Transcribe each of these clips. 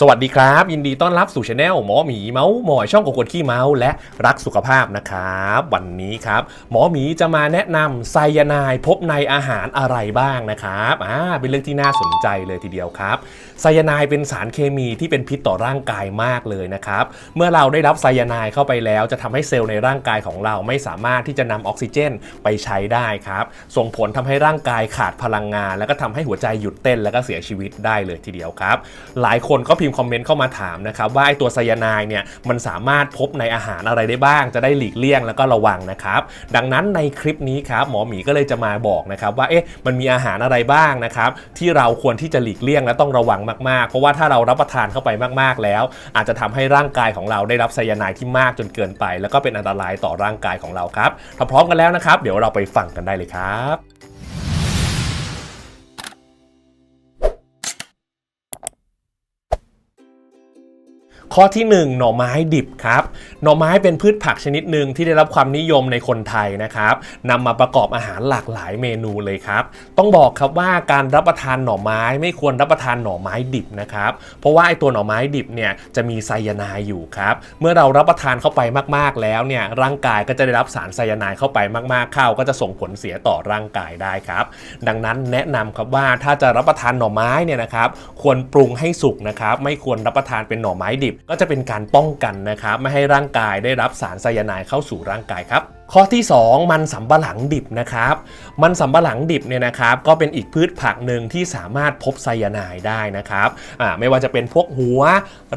สวัสดีครับ ยินดีต้อนรับสู่ช anel หมอหมีเมาส์หมอยช่องของคนขี้เมาส์และรักสุขภาพนะครับ วันนี้ครับ หมอหมีจะมาแนะนำไซยาไนายพบในอาหารอะไรบ้างนะครับอ่าเป็นเรื่องที่น่าสนใจเลยทีเดียวครับไซยาไนายเป็นสารเคมีที่เป็นพิษต่อร่างกายมากเลยนะครับเมื่อเราได้รับไซยาไนายเข้าไปแล้วจะทำให้เซลล์ในร่างกายของเราไม่สามารถที่จะนำออกซิเจนไปใช้ได้ครับส่งผลทำให้ร่างกายขาดพลังงาน แล้วก็ทำให้หัวใจหยุดเต้นแล้วก็เสียชีวิตได้เลยทีเดียวครับ หลายคนก็พิมพ์คอมเมนต์เข้ามาถามนะครับว่าไอตัวไซยาไนเนี่ยมันสามารถพบในอาหารอะไรได้บ้าง จะได้หลีกเลี่ยงแล้วก็ระวังนะครับดังนั้นในคลิปนี้ครับหมอหมีก็เลยจะมาบอกนะครับว่าเอ๊ะมันมีอาหารอะไรบ้างนะครับที่เราควรที่จะหลีกเลี่ยงและต้องระวังมากๆ เพราะว่าถ้าเรารับประทานเข้าไปมากๆแล้ว อาจจะทำให้ร่างกายของเราได้รับไซยาไนด์ที่มากจนเกินไป แล้วก็เป็นอันตรายต่อร่างกายของเราครับถ้าพร้อมกันแล้วนะครับ เดี๋ยวเราไปฟังกันได้เลยครับ ข้อที่ 1 หน่อไม้ดิบครับ หน่อไม้เป็นพืชผักชนิดหนึ่งที่ได้รับความนิยมในคนไทยนะครับนำมาประกอบอาหารหลากหลายเมนูเลยครับ ต้องบอกครับว่าการรับประทานหน่อไม้ไม่ควรรับประทานหน่อไม้ดิบนะครับ เพราะว่าไอตัวหน่อไม้ดิบเนี่ยจะมีไซยาไนด์อยู่ครับ เมื่อเรารับประทานเข้าไปมากๆแล้วเนี่ยร่างกายก็จะได้รับสารไซยาไนด์เข้าไปมากๆเข้าก็จะส่งผลเสียต่อร่างกายได้ครับ ดังนั้นแนะนำครับว่าถ้าจะรับประทานหน่อไม้เนี่ยนะครับควรปรุงให้สุกนะครับไม่ควรรับประทานเป็นหน่อไม้ดิบก็จะเป็นการป้องกันนะครับไม่ให้ร่างกายได้รับสารไซยาไนด์เข้าสู่ร่างกายครับข้อที่ 2 มันสำปะหลังดิบนะครับ มันสำปะหลังดิบเนี่ยนะครับ ก็เป็นอีกพืชผักหนึ่งที่สามารถพบไซยาไนด์ได้นะครับอ่าไม่ว่าจะเป็นพวกหัว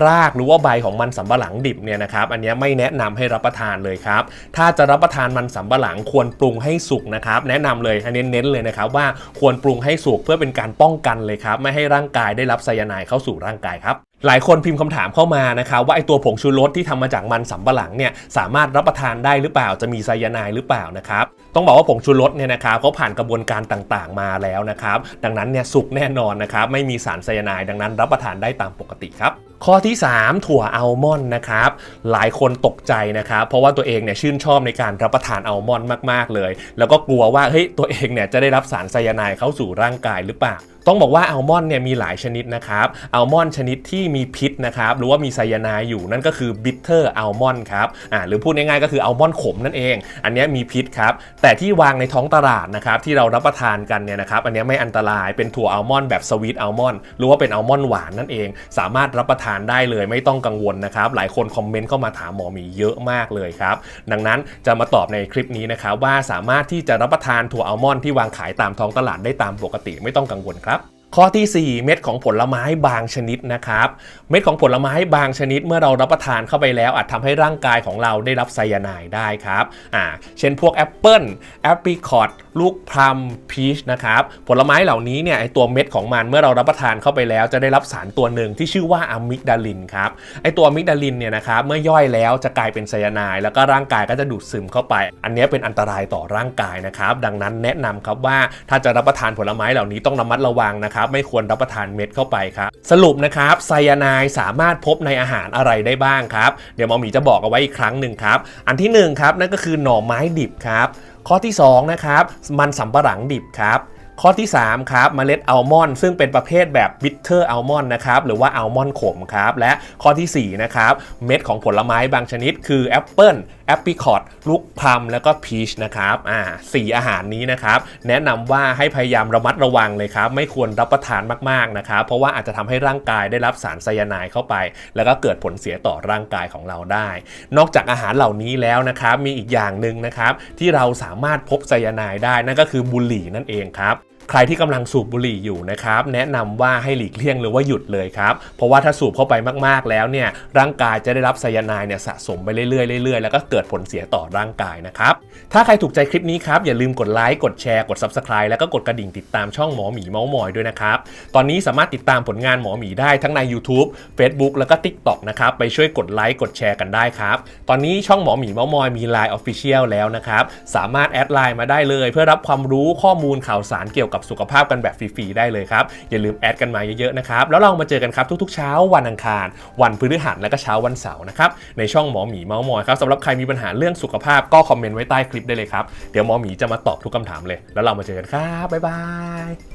รากหรือว่าใบของมันสำปะหลังดิบเนี่ยนะครับ อันนี้ไม่แนะนำให้รับประทานเลยครับ ถ้าจะรับประทานมันสำปะหลังควรปรุงให้สุกนะครับ แนะนำเลยอันนี้เน้นเลยนะครับว่าควรปรุงให้สุกเพื่อเป็นการป้องกันเลยครับ ไม่ให้ร่างกายได้รับไซยาไนด์เข้าสู่ร่างกายครับ หลายคนพิมพ์คำถามเข้ามานะครับว่าไอตัวผงชูรสที่ทำมาจากมันสำปะหลังเนี่ยสามารถรับประทานได้หรือเปล่าจะมีไซยาไนด์หรือเปล่านะครับต้องบอกว่าผงชูรสเนี่ยนะครับเขาผ่านกระบวนการต่างๆ มาแล้วนะครับดังนั้นเนี่ยสุกแน่นอนนะครับไม่มีสารไซยาไนด์ดังนั้นรับประทานได้ตามปกติครับ ข้อที่ 3 ถั่วอัลมอนด์นะครับ หลายคนตกใจนะครับ เพราะว่าตัวเองเนี่ยชื่นชอบในการรับประทานอัลมอนด์มากๆเลย แล้วก็กลัวว่าเฮ้ยตัวเองเนี่ยจะได้รับสารไซยาไนด์เข้าสู่ร่างกายหรือเปล่าต้องบอกว่าอัลมอนด์เนี่ยมีหลายชนิดนะครับอัลมอนด์ชนิดที่มีพิษนะครับหรือว่ามีไซยาไนด์อยู่นั่นก็คือบิทเทอร์อัลมอนด์ครับอ่าหรือพูดง่ายๆก็คืออัลมอนด์ขมนั่นเอง อันนี้มีพิษครับแต่ที่วางในท้องตลาดนะครับที่เรารับประทานกันเนี่ยนะครับอันนี้ไม่อันตรายเป็นถั่วอัลมอนด์แบบสวีทอัลมอนด์หรือว่าเป็นอัลมอนด์หวานนั่นเอง สามารถรับประทานได้เลยไม่ต้องกังวลนะครับ หลายคนคอมเมนต์เข้ามาถามหมอหมีเยอะมากเลยครับ ดังนั้นจะมาตอบในคลิปนี้นะครับว่าสามารถที่จะรับประทานถั่วอัลมอนด์ที่วางขายตามท้องตลาดได้ตามปกติไม่ต้องกังวลครับ ข้อทีสี่ 4 เม็ดของผลไม้บางชนิดนะครับ เม็ดของผลไม้บางชนิดเมื่อเรารับประทานเข้าไปแล้วอาจทำให้ร่างกายของเราได้รับไซยาไนด์ได้ครับอ่าเช่นพวกแอปเปิลแอปริคอตลูกพลัมพีชนะครับผลไม้เหล่านี้เนี่ยไอตัวเม็ดของมันเมื่อเรารับประทานเข้าไปแล้ว จะได้รับสารตัวหนึ่งที่ชื่อว่าอะมิกดาลินครับไอตัวอะมิกดาลินเนี่ยนะครับเมื่อย่อยแล้วจะกลายเป็นไซยาไนด์แล้วก็ร่างกายก็จะดูดซึมเข้าไป อันนี้เป็นอันตรายต่อร่างกายนะครับดังนั้นแนะนำครับว่าถ้าจะรับประทานผลไม้เหล่านี้ต้องระมัดระวังนะครับไม่ควรรับประทานเม็ดเข้าไปครับ สรุปนะครับไซยาไนสามารถพบในอาหารอะไรได้บ้างครับ เดี๋ยวหมอหมีจะบอกเอาไว้อีกครั้งหนึ่งครับ อันที่หนึ่งครับนั่นก็คือหน่อไม้ดิบครับ ข้อที่สองนะครับมันสำปะหลังดิบครับ ข้อที่ 3 ครับเมล็ดอัลมอนด์ซึ่งเป็นประเภทแบบบิทเทอร์อัลมอนด์นะครับหรือว่าอัลมอนด์ขมครับและข้อทีสี่ 4 นะครับ เม็ดของผลไม้บางชนิด คือแอปเปิลแอปริคอตลูกพลัมแล้วก็พีชนะครับอ่าสี่อาหารนี้นะครับ แนะนำว่าให้พยายามระมัดระวังเลยครับ ไม่ควรรับประทานมากๆนะครับ เพราะว่าอาจจะทำให้ร่างกายได้รับสารไซยาไนด์เข้าไป แล้วก็เกิดผลเสียต่อร่างกายของเราได้ นอกจากอาหารเหล่านี้แล้วนะครับมีอีกอย่างหนึ่งนะครับที่เราสามารถพบไซยาไนด์ได้นั่นก็คือบุหรี่นั่นเองครับ ใครที่กำลังสูบบุหรี่อยู่นะครับแนะนำว่าให้หลีกเลี่ยงหรือว่าหยุดเลยครับ เพราะว่าถ้าสูบเข้าไปมากๆแล้วเนี่ยร่างกายจะได้รับไซยาไนด์เนี่ยสะสมไปเรื่อยๆเรื่อยๆแล้วก็เกิดผลเสียต่อร่างกายนะครับถ้าใครถูกใจคลิปนี้ครับอย่าลืมกดไลค์กดแชร์กด Subscribe แล้วก็กดกระดิ่งติดตามช่องหมอหมีเมาส์มอยด้วยนะครับตอนนี้สามารถติดตามผลงานหมอหมีได้ทั้งใน YouTube Facebook แล้วก็ TikTok นะครับไปช่วยกดไลค์กดแชร์กันได้ครับตอนนี้ช่องหมอหมีเมาส์มอยมี Line Official แล้วนะครับสามารถแอดไลน์มาได้เลย เพื่อรับความรู้ข้อมูลข่าวสารเกี่ยวกับสุขภาพกันแบบฟรีๆได้เลยครับ อย่าลืมแอดกันมาเยอะๆนะครับ แล้วเรามาเจอกันครับทุกๆเช้าวันอังคาร วันพฤหัสและก็เช้าวันเสาร์นะครับ ในช่องหมอหมีเมาส์มอยครับสำหรับใครมีปัญหาเรื่องสุขภาพก็คอมเมนต์ไว้ใต้คลิปได้เลยครับ เดี๋ยวหมอหมีจะมาตอบทุกคำถามเลย แล้วเรามาเจอกันครับบ๊ายบาย